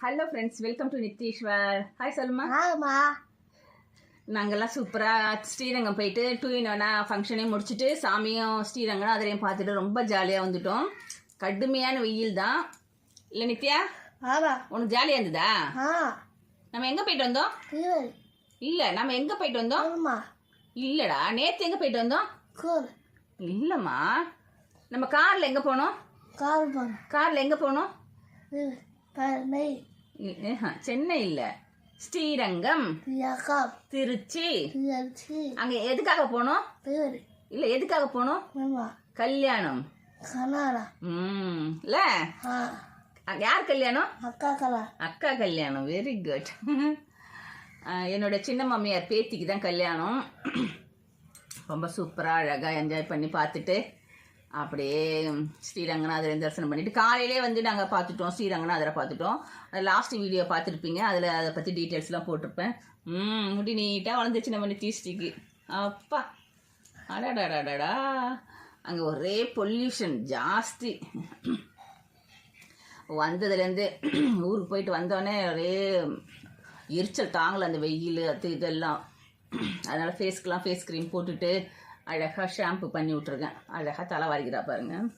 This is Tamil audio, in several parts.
Hello friends welcome to Nitheeswar hi சொல்லுமா ஆமா நாங்கெல்லாம் சூப்பராக ஸ்ரீரங்கம் போயிட்டு டூ இன் ஒன்னா ஃபங்க்ஷனையும் முடிச்சுட்டு சாமியும் ஸ்ரீரங்கம் அதிலையும் பார்த்துட்டு ரொம்ப ஜாலியாக வந்துட்டோம். கடுமையான வெயில் தான் இல்லை நித்யா? ஆமா. உனக்கு ஜாலியாக இருந்ததா? நம்ம எங்கே போயிட்டு வந்தோம்? இல்லை நம்ம எங்கே போயிட்டு வந்தோம்? இல்லைடா நேற்று எங்கே போயிட்டு வந்தோம்? கூர். இல்லைம்மா. நம்ம காரில் எங்கே போனோம்? கால் போன காரில் எங்கே போனோம்? ஆஹா, சென்னை இல்லை. ஸ்ரீரங்கம் திருச்சி. அங்கே எதுக்காக போனோம்? இல்லை எதுக்காக போனோம்? கல்யாணம். இல்ல? யார் கல்யாணம்? அக்கா கலா அக்கா கல்யாணம். வெரி குட் என்னோட சின்ன மாமியார் பேத்திக்கு தான் கல்யாணம். ரொம்ப சூப்பராக அழகாக என்ஜாய் பண்ணி பார்த்துட்டு அப்படியே ஸ்ரீரங்கநாதர் தரிசனம் பண்ணிவிட்டு காலையிலே வந்து நாங்கள் பார்த்துட்டோம் ஸ்ரீரங்கநாதரை பார்த்துட்டோம். லாஸ்ட் வீடியோ பார்த்துருப்பீங்க. அதில் அதை பற்றி டீட்டெயில்ஸ்லாம் போட்டிருப்பேன். ம் முடி நீட்டாக வளர்ந்துச்சு நம்ம நித்தீஸ்டிக்கு அப்பா. அடாடாடாடாடா. அங்கே ஒரே பொல்யூஷன் ஜாஸ்தி. வந்ததுலேருந்து ஊருக்கு போயிட்டு வந்தோடனே ஒரே எரிச்சல் தாங்கலை அந்த வெயில் அது இதெல்லாம். அதனால் ஃபேஸ்க்கெலாம் ஃபேஸ் க்ரீம் போட்டுட்டு அழகாக ஷாம்பு பண்ணி விட்ருக்கேன் அழகாக தலை வாரிக்கிறா பாருங்கள்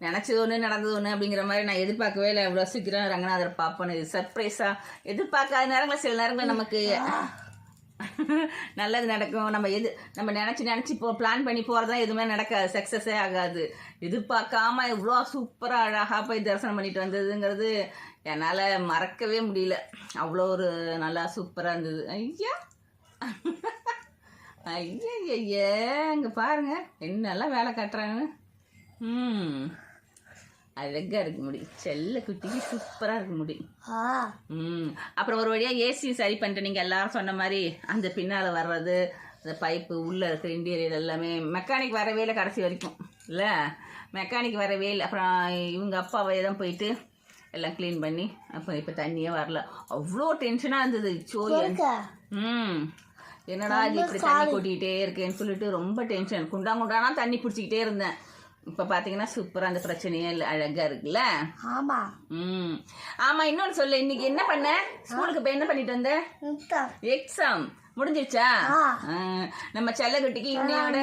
நினச்சது ஒன்று நடந்தது ஒன்று அப்படிங்கிற மாதிரி நான் எதிர்பார்க்கவே இல்லை. இவ்வளோ சீக்கிரம் ரங்கநாதர் பார்ப்பேன் இது சர்ப்ரைஸாக எதிர்பார்க்காத நேரங்களில் சில நேரங்களில் நமக்கு நல்லது நடக்கும். நம்ம எது நம்ம நினச்சி நினச்சி இப்போ பிளான் பண்ணி போகிறதா எதுவுமே நடக்காது. சக்ஸஸே ஆகாது. எதிர்பார்க்காம இவ்வளோ சூப்பராக அழகாக போய் தரிசனம் பண்ணிட்டு வந்ததுங்கிறது என்னால் மறக்கவே முடியல. அவ்வளோ ஒரு நல்லா சூப்பராக இருந்தது. ஐயா! ஐயா இங்கே பாருங்க என்னெல்லாம் வேலை காட்டுறாங்கன்னு. ம் அழகாக இருக்கு முடி. செல்ல குட்டிக்கு சூப்பராக இருக்கு முடி. ம் அப்புறம் ஒரு வழியாக ஏசி சரி பண்ணிட்டு நீங்கள் எல்லாரும் சொன்ன மாதிரி அந்த பின்னால் வர்றது அந்த பைப்பு உள்ளே இருக்கிற இன்டீரியர் எல்லாமே மெக்கானிக் வரவே இல்லை கடைசி வரைக்கும். இல்லை? மெக்கானிக் வரவே இல்லை அப்புறம் இவங்க அப்பாவே தான் போயிட்டு எல்லாம் க்ளீன் பண்ணி அப்போ இப்போ தண்ணியே வரல. அவ்வளோ டென்ஷனாக இருந்தது. கொடுக்க ம். என்னடா இது இப்படி தண்ணி கொட்டிக்கிட்டே இருக்கேன்னு சொல்லிட்டு ரொம்ப டென்ஷன் குண்டா குண்டானா தண்ணி பிடிச்சிக்கிட்டே இருந்தேன். இப்போ பார்த்தீங்கன்னா சூப்பராக அந்த பிரச்சனையே இல்லை அழகாக இருக்குல்ல? ஆமா. ம். ஆமாம் இன்னொன்று சொல்லு இன்னைக்கு என்ன பண்ண? ஸ்கூலுக்கு போய் என்ன பண்ணிட்டு வந்த? எக்ஸாம் முடிஞ்சிருச்சா? நம்ம செல்லக்குட்டிக்கு இன்னையோட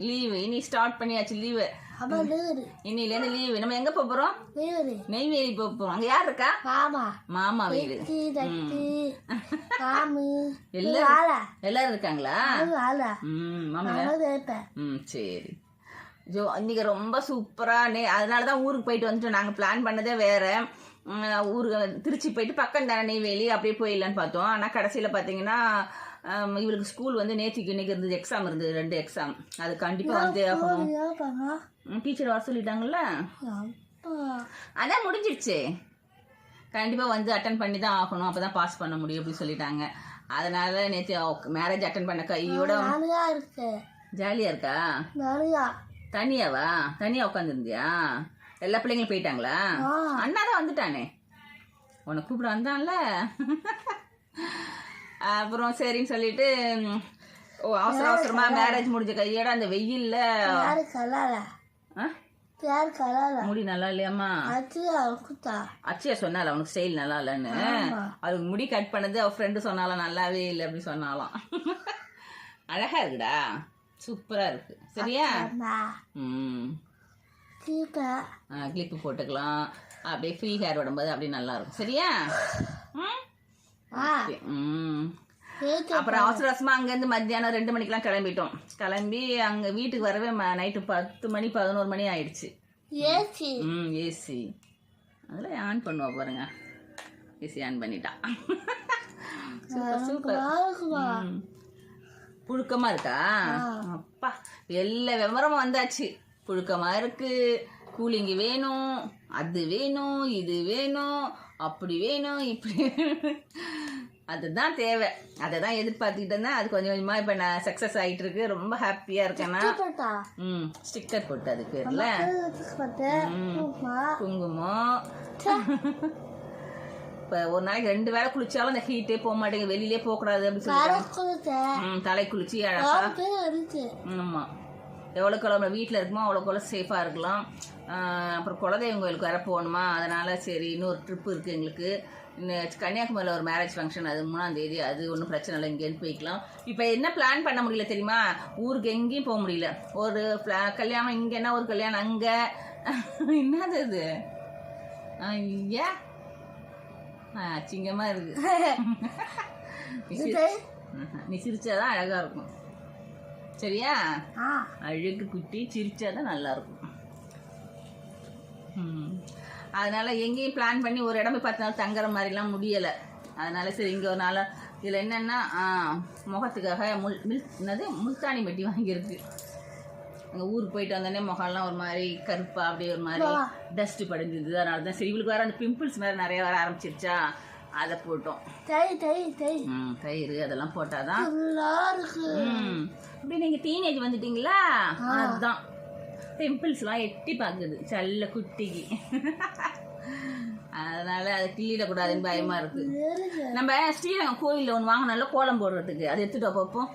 லீவு இனி ஸ்டார்ட் பண்ணியாச்சு லீவு இன்னிலேருந்து லீவு நம்ம எங்கே லீவு நெய்வேலி போக போகிறோம் அங்கே யார் இருக்கா? ஆமா மாமா வீடு. எல்லாரும் ஆளா? எல்லாரும் இருக்காங்களா? மாமா. ம் சரி. ஜோ இன்னைக்கு ரொம்ப சூப்பராக நே அதனால தான் ஊருக்கு போயிட்டு வந்துட்டோம். நாங்கள் பிளான் பண்ணதே வேற. ஊருக்கு திருச்சி போயிட்டு பக்கம் தானே நெய்வேலி அப்படியே போயிடலான்னு பார்த்தோம். ஆனால் கடைசியில் பார்த்தீங்கன்னா இவளுக்கு ஸ்கூல் வந்து நேற்றுக்கு இன்னைக்கு இருந்தது எக்ஸாம் இருந்தது ரெண்டு எக்ஸாம் அது கண்டிப்பாக வந்தே ஆகணும். டீச்சர் வர சொல்லிட்டாங்கல்ல? அதான் முடிஞ்சிருச்சே. கண்டிப்பாக வந்து அட்டன் பண்ணி தான் ஆகணும். அப்போ தான் பாஸ் பண்ண முடியும் அப்படின்னு சொல்லிட்டாங்க. அதனால நேற்று மேரேஜ் அட்டன் பண்ண கையோட ஜாலியாக இருக்கா. தனியாவா? தனியா உட்காந்துருந்தியா எல்லா பிள்ளைங்களும் போயிட்டாங்களா. அண்ணா தான் வந்துட்டானே. உன்னை கூப்பிட வந்தான்ல. அப்புறம் சரின்னு சொல்லிட்டு ஓ அவசர அவசரமா மேரேஜ் முடிஞ்ச கையோட அந்த வெயில்ல முடி நல்லா குத்தா அச்சியா சொன்னால அவனுக்கு ஸ்டைல் நல்லா இல்லைன்னு. அவளுக்கு முடி கட் பண்ணது அவ ஃப்ரெண்டு சொன்னாலாம் நல்லாவே இல்லை அப்படின்னு சொன்னாலாம் அழகா இருக்குடா. சூப்பரா இருக்கு. சரியா? ம். கிளிப்பு? போட்டுக்கலாம். அப்படியே ஃப்ரீ ஹேர் விடும்போது அப்படியே நல்லா இருக்கும். சரியா? ம்? அப்புறம் அவசர அவசரமா அங்கேருந்து மத்தியானம் ரெண்டு மணிக்கெல்லாம் கிளம்பிட்டோம். கிளம்பி அங்கே வீட்டுக்கு வரவே நைட்டு பத்து மணி பதினோரு மணி ஆயிடுச்சு. ஏசி. ம் ஏசி. அதில் ஆன் பண்ணுவா பாருங்க. ஏசி ஆன் பண்ணிட்டான் சூப்பர் சூப்பர். பாருக்குமா ம். புழுக்கமா இருக்கா? அப்பா எல்லா விவரமும் வந்தாச்சு. புழுக்கமா இருக்கு. கூலிங் வேணும் அது வேணும் இது வேணும் அப்படி வேணும் இப்படி. அதுதான் தேவை. அதை தான் எதிர்பார்த்துக்கிட்டு இருந்தேன் அது கொஞ்சம் கொஞ்சமாக இப்போ நான் சக்ஸஸ் ஆகிட்டு இருக்கு ரொம்ப ஹாப்பியாக இருக்கேன்னா. ம் ஸ்டிக்கர் போட்டு அது பேரில். குங்குமம். இப்போ ஒரு நாளைக்கு ரெண்டு வேளை குளிச்சாலும் அந்த ஹீட்டே போக மாட்டேங்குது. வெளியிலே போகக்கூடாது அப்படின்னு ம் தலை குளிச்சு அழகா ஆமாம் எவ்வளோக்கு எவ்வளோ வீட்டில் இருக்குமோ? அவ்வளோக்கு எவ்வளோ சேஃபாக இருக்கலாம். அப்புறம் குலதெய்வம் கோயிலுக்கு வர போகணுமா? அதனால் சரி இன்னொரு ட்ரிப்பு இருக்குது எங்களுக்கு. இன்னும் கன்னியாகுமரியில் ஒரு மேரேஜ் ஃபங்க்ஷன் அது மூணாம் தேதி. அது ஒன்றும் பிரச்சனை இல்லை இங்கேருந்து போய்க்கலாம். இப்போ என்ன பிளான் பண்ண முடியல தெரியுமா? ஊருக்கு எங்கேயும் போக முடியல. ஒரு கல்யாணம் இங்கேன்னா ஒரு கல்யாணம்? அங்கே. என்னது இது? ஐயா. ஆ, அசிங்கமா இருக்கு. நீ சிரிச்சாதான் அழகா இருக்கும். சரியா? அழகு குட்டி சிரிச்சாதான் நல்லா இருக்கும். அதனால எங்கேயும் பிளான் பண்ணி ஒரு இடம் போய் பத்து நாள் தங்குற மாதிரிலாம் முடியலை. அதனால சரி இங்கே ஒரு நாள் இதில் என்னென்னா முகத்துக்காக முல் மில் என்னது? முல்தானி மெட்டி வாங்கியிருக்கு. அங்கே ஊருக்கு போயிட்டு வந்தோடனே முகம்லாம் ஒரு மாதிரி கருப்பா அப்படியே ஒரு மாதிரி டஸ்ட் படிஞ்சிருந்தது. அதனால தான் சரி இவளுக்கு வேற அந்த பிம்பிள்ஸ் வேறு நிறைய வர ஆரம்பிச்சிருச்சா? அதை போட்டோம். தை தை தை ம் தயிர் அதெல்லாம் போட்டாதான். நல்லா இருக்கு. ம். அப்படி நீங்கள் டீனேஜ் வந்துட்டீங்களா? அதுதான் பிம்பிள்ஸ்லாம் எட்டி பார்க்குது செல்ல குட்டிக்கு. அதனால அதை கிள்ளிடக்கூடாதுன்னு பயமா இருக்கு. நம்ம ஸ்ரீரங்கம் கோயிலில் ஒன்று வாங்கினால கோலம் போடுறதுக்கு அதை எடுத்துட்டு வா பார்ப்போம்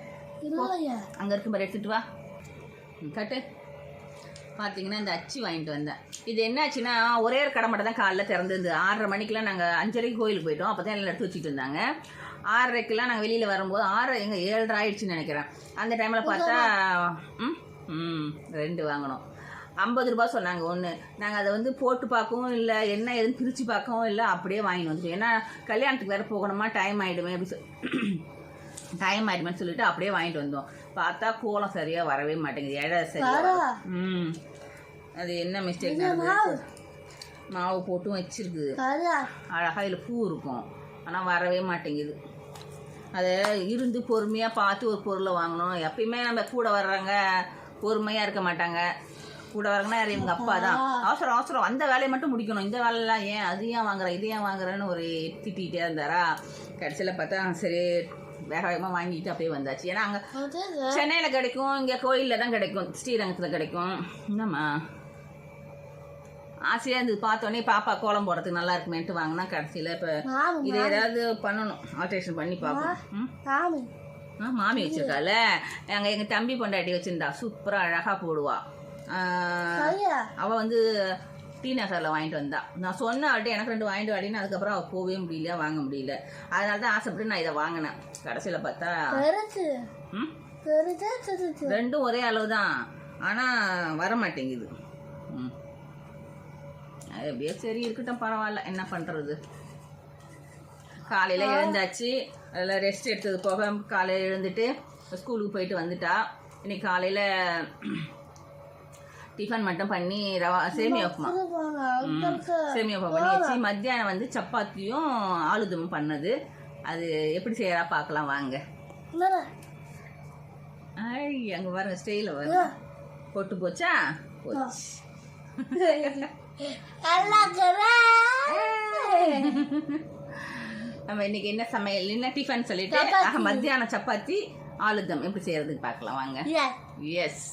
அங்கே இருக்கும் பாரு எடுத்துட்டு வா. கட்டு. பார்த்தீங்கன்னா இந்த அச்சு வாங்கிட்டு வந்தேன். இது என்னாச்சுன்னா ஒரே ஒரு கடை மட்டும் தான் காலைல திறந்துருந்து ஆறரை மணிக்கெலாம் நாங்கள் அஞ்சரைக்கு கோயிலுக்கு போயிட்டோம். அப்போ தான் எல்லாம் எடுத்து வச்சுட்டு இருந்தாங்க. ஆறரைக்கெல்லாம் நாங்கள் வெளியில் வரும்போது ஆறரை எங்கள் ஏழரை ஆயிடுச்சுன்னு நினைக்கிறேன். அந்த டைமில் பார்த்தா ம்? ம் ரெண்டு வாங்கினோம் ஐம்பது ரூபா சொன்னாங்க ஒன்று நாங்கள் அதை வந்து போட்டு பார்க்கவும் இல்லை என்ன எதுன்னு பிரித்து பார்க்கவும் இல்லை அப்படியே வாங்கிட்டு வந்துட்டோம். ஏன்னா கல்யாணத்துக்கு வேறு போகணுமா டைம் ஆகிடுமே அப்படி சொல் டைம் ஆயிடுமேன்னு சொல்லிட்டு அப்படியே வாங்கிட்டு வந்தோம். பார்த்தா கோலம் சரியா வரவே மாட்டேங்குது. இழை சரியா. ம். அது என்ன மிஸ்டேக் மாவு. போட்டும் வச்சிருக்குது. கரா அழகா இதில் பூ இருக்கும். ஆனால் வரவே மாட்டேங்குது. அதை இருந்து பொறுமையாக பார்த்து ஒரு பொருளை வாங்கணும். எப்பயுமே நம்ம கூட வர்றவங்க பொறுமையாக இருக்க மாட்டாங்க. கூட வர்றவங்கன்னா யாரு? இவங்க அப்பா தான். அவசரம் அவசரம். அந்த வேலையை மட்டும் முடிக்கணும். இந்த வேலையெல்லாம் ஏன்? அது ஏன் வாங்குற இது ஏன் வாங்குறேன்னு ஒரு திட்டிகிட்டே இருந்தாரா? கடைசியில் பார்த்தா சரி வேக வேகமாக வாங்கிட்டு அப்படியே வந்தாச்சு. ஏன்னா அங்கே சென்னையில் கிடைக்கும் இங்கே கோயிலில் தான் கிடைக்கும் ஸ்ரீரங்கத்தில் கிடைக்கும். என்னம்மா? ஆசையாக இருந்தது. பார்த்தோன்னே பாப்பா கோலம் போடுறதுக்கு நல்லா இருக்குமேன்ட்டு வாங்கினா கடைசியில் இப்போ இது ஏதாவது பண்ணணும். ஆல்ட்ரேஷன் பண்ணி பார்ப்போம். ஆ மாமி வச்சிருக்கால அங்கே எங்கள் தம்பி பொண்டாட்டி வச்சிருந்தா. சூப்பராக அழகாக போடுவா. ஆ, சரியா அவ வந்து டி நகரில் வாங்கிட்டு வந்தா. நான் சொன்ன அவள்கிட்ட எனக்கு ரெண்டு வாங்கிட்டு வாடின்னு அதுக்கப்புறம் அவள் போகவே முடியல வாங்க முடியல. அதனால தான் ஆசைப்பட்டு நான் இதை வாங்கினேன். கடைசியில் பார்த்தா ரெண்டும் ஒரே அளவு தான். ஆனால் வர மாட்டேங்குது ம். அது எப்படியோ சரி இருக்கட்டும் பரவாயில்ல. என்ன பண்ணுறது காலையில் எழுந்தாச்சு. அதில் ரெஸ்ட் எடுத்தது போக காலையில் எழுந்துட்டு ஸ்கூலுக்கு போயிட்டு வந்துட்டா. இன்னைக்கு காலையில் டிஃபன் மட்டும் பண்ணி ரவா சேமியா உப்புமா சேமியா உப்புமா பண்ணி வச்சு மத்தியானம் வந்து சப்பாத்தியும் ஆளுதமும் பண்ணது. அது எப்படி செய்யறா பார்க்கலாம் வாங்க. ஐ அங்கே பாருங்க ஸ்டைலில் வரும் போட்டு போச்சா? போச்சு. நம்ம இன்னைக்கு என்ன சமையல்? என்ன டிஃபன் சொல்லிட்டு? மத்தியானம் சப்பாத்தி ஆளுதம். எப்படி செய்யறதுக்கு பார்க்கலாம் வாங்க. எஸ்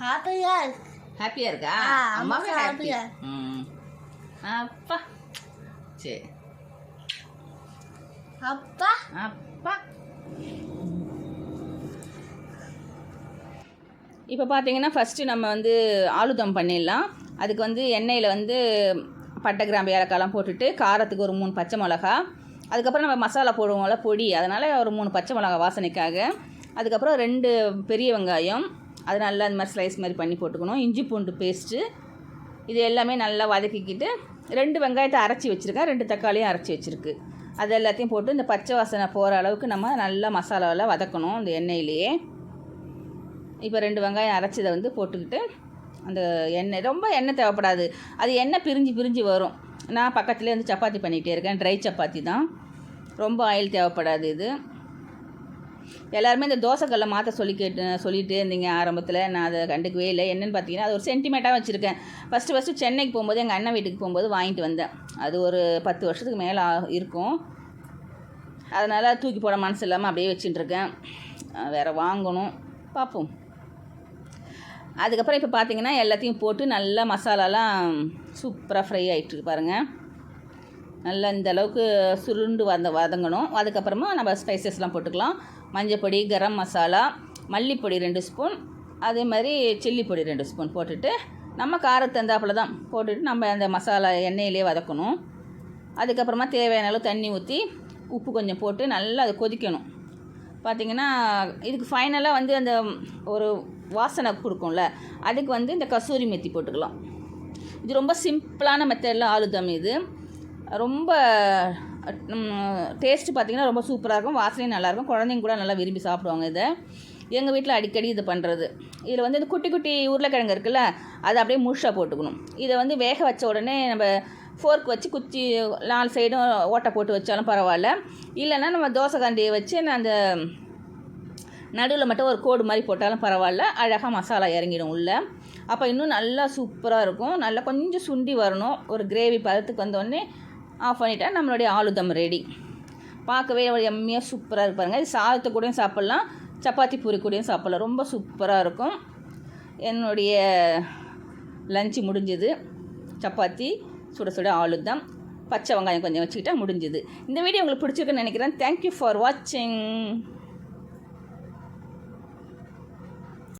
ஹாப்பியா இருக்கா? ஆ, அம்மாவே ஹாப்பி. ம். அப்பா. சரி. அப்பா. அப்பா. இப்போ பார்த்தீங்கன்னா ஃபஸ்ட்டு நம்ம வந்து ஆளுதம் பண்ணிடலாம். அதுக்கு வந்து எண்ணெயில் வந்து பட்டை கிராம்பு ஏலக்காய்லாம் போட்டுட்டு காரத்துக்கு ஒரு மூணு பச்சை மிளகா. அதுக்கப்புறம் நம்ம மசாலா போடுவோம்ல பொடி. அதனால் ஒரு மூணு பச்சை மிளகா வாசனைக்காக. அதுக்கப்புறம் ரெண்டு பெரிய வெங்காயம். அது நல்லா அந்த மாதிரி ஸ்லைஸ் மாதிரி பண்ணி போட்டுக்கணும். இஞ்சி பூண்டு பேஸ்ட்டு இது எல்லாமே நல்லா வதக்கிக்கிட்டு ரெண்டு வெங்காயத்தை அரைச்சி வச்சுருக்கேன். ரெண்டு தக்காளியும் அரைச்சி வச்சுருக்கு. அது எல்லாத்தையும் போட்டு இந்த பச்சை வாசனை போகிற அளவுக்கு நம்ம நல்லா மசாலாவில் வதக்கணும் இந்த எண்ணெயிலேயே. இப்போ ரெண்டு வெங்காயம் அரைச்சதை வந்து போட்டுக்கிட்டு அந்த எண்ணெய் ரொம்ப எண்ணெய் தேவைப்படாது. அது எண்ணெய் பிரிஞ்சு பிரிஞ்சு வரும். நான் பக்கத்துலேயே வந்து சப்பாத்தி பண்ணிகிட்டே இருக்கேன். ட்ரை சப்பாத்தி தான். ரொம்ப ஆயில் தேவைப்படாது இது. எல்லாருமே இந்த தோசைக்கல்லை மாற்ற சொல்லி கேட்டு சொல்லிட்டு இருந்தீங்க ஆரம்பத்தில். நான் அதை கண்டுக்கவே இல்லை. என்னென்னு பார்த்தீங்கன்னா அது ஒரு சென்டிமெண்ட்டாக வச்சுருக்கேன். ஃபஸ்ட்டு ஃபஸ்ட்டு சென்னைக்கு போகும்போது எங்கள் அண்ணன் வீட்டுக்கு போகும்போது வாங்கிட்டு வந்தேன். அது ஒரு பத்து வருஷத்துக்கு மேலே ஆ- இருக்கும். அதனால் தூக்கி போட மனசு இல்லாமல் அப்படியே வச்சுட்டு இருக்கேன். வேறு வாங்கணும். பார்ப்போம். அதுக்கப்புறம் இப்போ பார்த்தீங்கன்னா எல்லாத்தையும் போட்டு நல்லா மசாலாலாம் சூப்பராக ஃப்ரை ஆகிட்டு பாருங்கள் நல்லா இந்த அளவுக்கு சுருண்டு வந்த வதங்கணும். அதுக்கப்புறமா நம்ம ஸ்பைசஸ்லாம் போட்டுக்கலாம். மஞ்சப்பொடி கரம் மசாலா மல்லிப்பொடி ரெண்டு ஸ்பூன் அதே மாதிரி சில்லி பொடி ரெண்டு ஸ்பூன் போட்டுட்டு நம்ம காரத்தை தந்தாப்புல தான் போட்டுட்டு நம்ம அந்த மசாலா எண்ணெயிலே வதக்கணும். அதுக்கப்புறமா தேவையான அளவு தண்ணி ஊற்றி உப்பு கொஞ்சம் போட்டு நல்லா அதை கொதிக்கணும். பார்த்திங்கன்னா இதுக்கு ஃபைனலாக வந்து அந்த ஒரு வாசனை கொடுக்கும்ல அதுக்கு வந்து இந்த கசூரி மெத்தி போட்டுக்கலாம். இது ரொம்ப சிம்பிளான மெத்தடில் ஆளுதம் இது. ரொம்ப டேஸ்ட்டு பார்த்திங்கன்னா ரொம்ப சூப்பராக இருக்கும். வாசனையும் நல்லாயிருக்கும் குழந்தைங்க கூட நல்லா விரும்பி சாப்பிடுவாங்க இதை. எங்கள் வீட்டில் அடிக்கடி இது பண்ணுறது இதில் வந்து இந்த குட்டி குட்டி உருளைக்கிழங்கு இருக்குல்ல அதை அப்படியே முழுசாக போட்டுக்கணும். இதை வந்து வேக வச்ச உடனே நம்ம ஃபோர்க் வச்சு குச்சி நாலு சைடும் ஓட்டை போட்டு வச்சாலும் பரவாயில்ல. இல்லைன்னா நம்ம தோசை கண்டியை வச்சு நான் அந்த நடுவில் மட்டும் ஒரு கோடு மாதிரி போட்டாலும் பரவாயில்ல. அழகாக மசாலா இறங்கிடும் உள்ள. அப்போ இன்னும் நல்லா சூப்பராக இருக்கும். நல்லா கொஞ்சம் சுண்டி வரணும். ஒரு கிரேவி பதத்துக்கு வந்தோடனே ஆஃப் பண்ணிட்டா நம்மளுடைய ஆலுதம் ரெடி பார்க்கவே எம்மியாக சூப்பராக இருப்பாருங்க இது சாதத்தை கூடயும் சாப்பிட்லாம். சப்பாத்தி பூரி கூடயும் சாப்பிட்லாம். ரொம்ப சூப்பராக இருக்கும். என்னுடைய லஞ்சு முடிஞ்சது. சப்பாத்தி சுட சுட ஆளுதம். பச்சை வெங்காயம் கொஞ்சம் வச்சுக்கிட்டால் முடிஞ்சுது. இந்த வீடியோ உங்களுக்கு பிடிச்சிருக்குன்னு நினைக்கிறேன். தேங்க்யூ ஃபார் வாட்சிங்